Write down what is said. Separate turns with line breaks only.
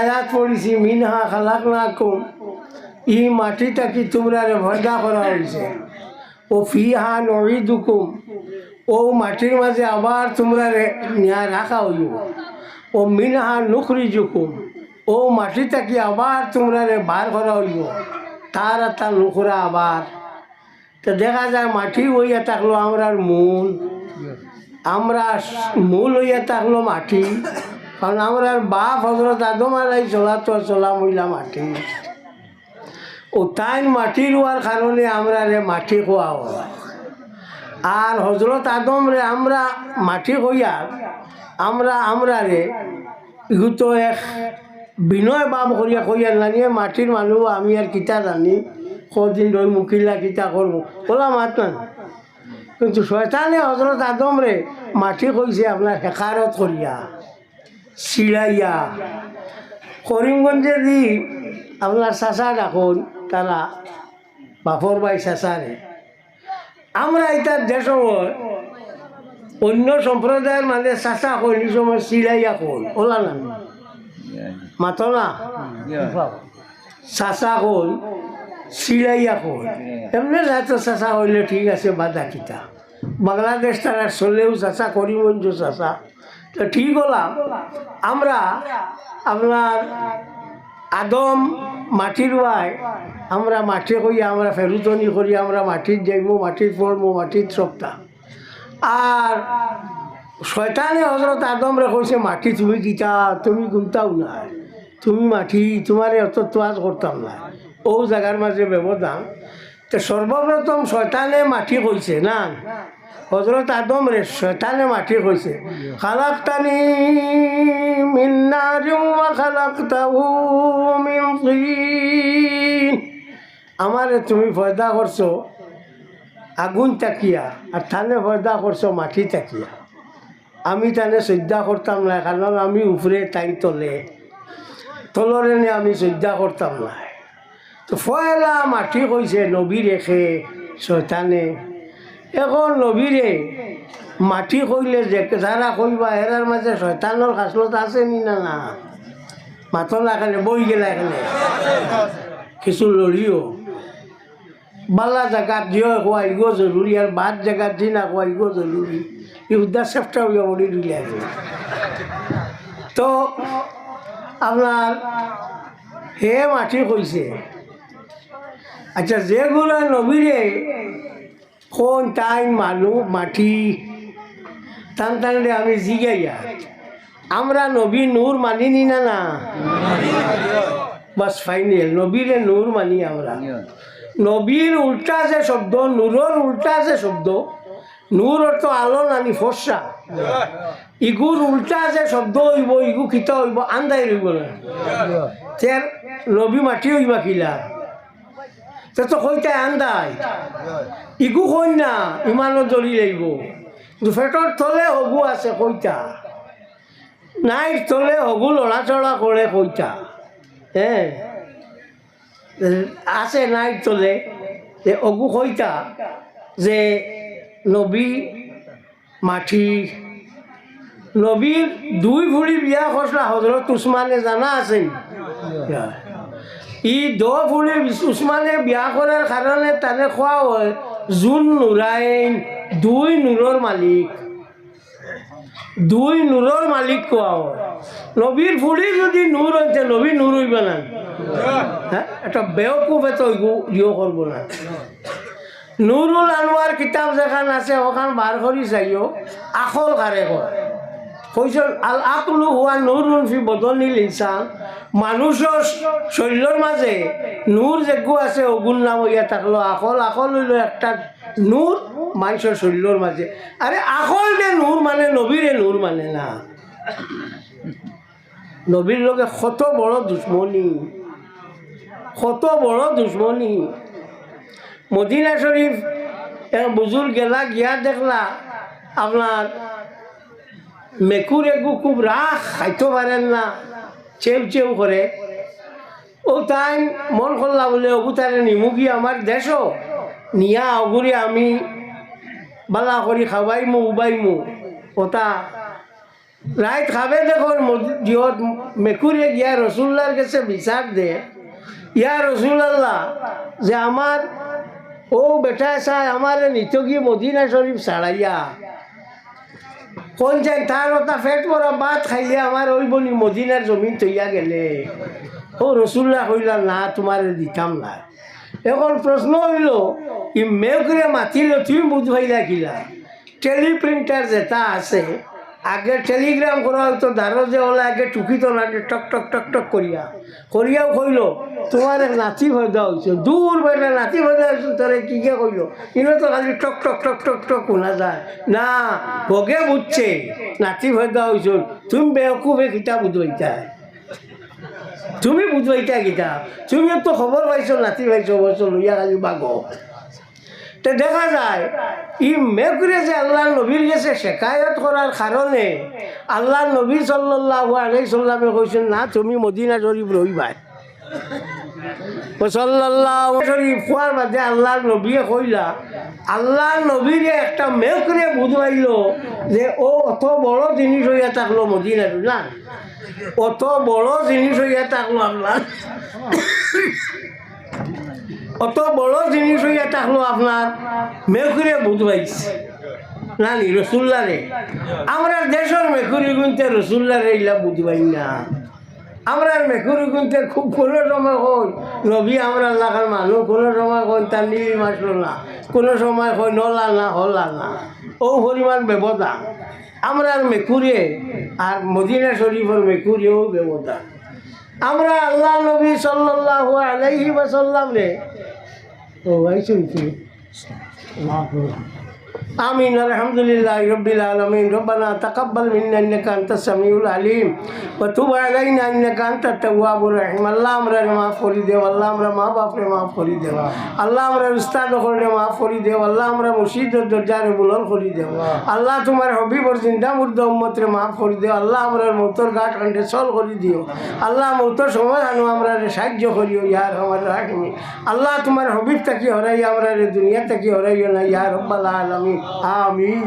আয়াত পড়িছি, মিনহা খালাক না কম ই মাটিটা কি তোমরা ভয়দা করা হয়েছে? ও ফিহা নড়ি দুকুম ও মাটির মাঝে আবার তোমরা রাখা হইব ও মিনহা নুখরি জুকুম ও মাটিটা কি আবার তোমরা বার করা হইব তার একটা নুখরা আবার। তো দেখা যায় মাটি হইয়া থাকল আমরার মূল। আমরা মূল হইয়া থাকল মাটি। কারণ আমরা বাপ হজরত আদম আলাই চলা তো চলা মহিলা মাটি। ও তাই মাটি রোয়ার কারণে আমরা রে মাটি খোয়া হয় আর হজরত আদম রে আমরা মাটি হইয়া আমরা আমরা রে ইগু তো এক বিনয় বাপ করিয়া কইয়া জানিয়ে মাটির মানুষ আমি আর কিতা জানি, কদিন ধরে মুখিলা কিতা করব। ওলা মাত না। কিন্তু শয়তানে হজরত আদম রে মাটি কইছে আপনার হেকারত করিয়া। চিড়াইয়া করিমগঞ্জে দি আপনার চাচা ডাকুন তারা বাপর ভাই চাচারে আমরা এটার দেশ অন্য সম্প্রদায়ের মানে কই এই সময় চিড়াইয়া কোন ওলা না। মাতো না? চাচা কই চিড়াইয়া কই এমনি যাতে চাচা হইলে ঠিক আছে, বাদা কিতা। বাংলাদেশ তারা চলেও চাচা করিমগঞ্জ চাচা। তো ঠিক হলাম আমরা আপনার আদম মাটির বাই আমরা মাঠে করি, আমরা ফেরুতনি করি, আমরা মাটির যাইব মাটির পড়ব মাটির সপ্তাহ আর শয়তানে হজরত আদম রে কইছে, মাটি তুমি গীতা তুমি গুনতাও না। তুমি মাটি, তোমার অত তোয়াজ করতাম না। ও জায়গার মাঝে ব্যবধান। তো সর্বপ্রথম শয়তানে মাটি কইছে, না হজরত আদম রে শয়তানে মাটি কইছে, খালাক্তানি মিন নারিম ওয়া খালাক্তাহু মিন আমারে তুমি পয়দা করছ, আগুন তাকিয়া, আর থানে পয়দা করছ, মাটি তাকিয়া। আমি তানে শ্রদ্ধা করতাম না, কারণ আমি উপরে তাই তলে। তলরে নিয়ে আমি শ্রদ্ধা করতাম না। তো ফয়লা মাটি কইছে, নবী রেখে শয়তানে এখন নবীরে মাটি কইলে যে যারা কইবা এরার মাঝে শয়তানোর খাসলত আছে নি না? না মাথর এখানে বই গেলা এখানে। কিছু লড়িও বালা জায়গাত দিও খুয়াইব জরুরি আর বাদ জায়গাত দি না খুয়াইব জরুরি এই উদ্যার চেষ্টা হইয়া বলি দিলে তো আপনার হে মাটি কইছে। আচ্ছা যেগুলো নবীরে কোন টাইম মানুষ মাটি। টান টানলে আমি জিগাইয়া। আমরা নবী নূর মানিনি না না? বাস, ফাইনাল। নবীরে নূর মানি আমরা। নবীর উল্টা যে শব্দ, নূরর উল্টা যে শব্দ নূর অর্থ আলো নানি ফর্সা। ইগুর উল্টা যে শব্দ হইব, ইগু খিতা হইব, আন্দাই রইব না। তের নবী মাটি হইবা কিলা? তে তো কইতাই আন্দাই। ইগু কই না ইমানো জ্বলি লাগিব। পেটর তলে হগু আছে কইতা। নাই তলে হগু লড়াচড়া করে কইতা। হ্যাঁ আছে নাই তলে যে অগু কইতা যে নবী মাটি নবীর দুই ভুড়ি বিয়া করছিল হজরত উসমানে জানা আছে ই দ ভুড়ি উসমানে বিয়া করার কারণে তানে খোৱা হয়। জুন নুরাইন দুই নূৰৰ মালিক। দুই নূৰৰ মালিক কোৱা হয়। নবীর ফুড়ি যদি নূর হইতে নবী নূর হইবে না হ্যাঁ একটা বেওকুফ এত ইয়ে করব না। নুরুল আনোয়ার কিতাব যেখান আছে, ওখান বার করি চাইও। আখল কারে কয় কৈছিল, আল আকলু হোৱা নুৰুন ফি বদনিল ইনচান মানুহৰ শৰীৰৰ মাজে নূৰ যেগু আছে, অগুণ নাম ইয়াত থাকল। আখল আখল হইল একটা নূর মানুষের শরীরের মাঝে আরে আখল যে নূর মানে নবীরে নূর মানে না। নবীর লগে কত বড় দুশ্মনী? কত বড় দুশ্মনী? মদিনা শরীফ এক বুজুর গেলা, গিয়া দেখলা। আপনার মেকুর এগু খুব রাখ খাইতে পারেন না, চেউ চেউ করে। ও তাই মন করলা বলে অগু তারে নিমুগি আমার দেশও নিয়া অগুরি আমি বালা করি খাওয়াইমু, উবাইমু। ওটা রাইত খাবে দেখুন জিহত মেকুরে গিয়া রসুল্লার কাছে বিচার দে। ইয়া রসুল্লাহ যে আমার ও বেটা চাই, আমার নিত গিয়ে মদিনা শরীফ ছাড়াইয়া। কোন যে তার ওটা ফেট মরা ভাত খাইলে আমার ওই বনি মদিনার জমিন তৈয়া গেলে। ও রসুল্লাহ কইলা, না তোমার দিতাম না। এখন প্রশ্ন হইল, ই মেঘরে মাতিল, তুমি বুঝবাইলা কিলা টেলিপ্রিন্টার যেটা আছে আগে টেলিগ্রাম করা হয়তো দারো যে হলে আগে টুকিত যে টক টক টক টক করিয়া। করিয়াও কইল, তোমার নাতি ভয়দা হয়েছে দূর বেটা নাতি ভয়দা হয়েছে তোরে কি কে কইল? ইনো তো খালি টক টক টক টক টক শোনা যায়। না ভোগে বুঝছে, নাতি ভয়দা হয়েছ তুমি বেকুবে কিতা বুঝবাইতা তুমি বুঝবাইতা কিতা? তুমি তো খবর পাইছো, নাতি পাইছো বলছো লইয়া খালি বাগো তো দেখা যায়, ই মেঘরে যে আল্লাহ নবীর কাছে শেখায়ত করার কারণে আল্লাহ নবী সাল্লাহ আলাই সাল্লামে কৈছেন না, তুমি মদিনা শরীফ রইবাই সাল্লাহ শরীফ খোয়ার বাদে আল্লাহর নবীয়ে কইলা আল্লাহর নবীরে একটা মেঘরে বুঝবাইল যে ও অত বড় জিনিস হইয়া থাকল মদিনা না, অত বড় জিনিস হইয়া থাকল আল্লাহ অত বড় জিনিস হইয়া থাকল আপনার মেঘুরে বুঝবাইছে না নি রসুল্লারে। আমরা দেশের মেকুরি গুনতে রসুল্লারে ইলা বুঝবাই না। আমরা মেকুরি গুনতে খুব কোনো সময় কই নবী আমরা লাগার মানুষ, কোনো সময় কই তার নীল মাসলো না। কোনো সময় কই নলা না, হলা না। ও পরিমাণ ব্যবধা আমরা মেকুরে, আর মদিনা শরীফের মেকুরিও ব্যবধা আমরা আল্লাহ নবী সাল্লাল্লাহু আলাইহি ওয়াসাল্লাম রে ও ভাই শুনছি آمين الحمد لله رب العالمين ربنا تقبل منا إنك أنت السميع العليم وتب علينا إنك أنت التواب الرحيم আল্লাহ আমরা মাফ করে দেও আল্লাহ আমরা মা বাপরে মাফ করে দেও আল্লাহ আমরা উস্তাদ করে মাফ করে দেও আল্লাহ আমরা মুর্শিদের দরজারে বুলন করে দেও আল্লাহ তোমার হবিবর জিন্দা মুর্দ উম্মতরে মাফ করে দেও আল্লাহ আমরা মৌতর ঘাট কান্ডে চল করে দিও আল্লাহ মৌতর সময় আনো আমরা সাহায্য করিও ইয়ার আমার রাখিনি আল্লাহ তোমার হবিব থাকি হরাই আমরা দুনিয়া থাকি হরাইও না ইয়ার রব্বাল আলামিন আমিন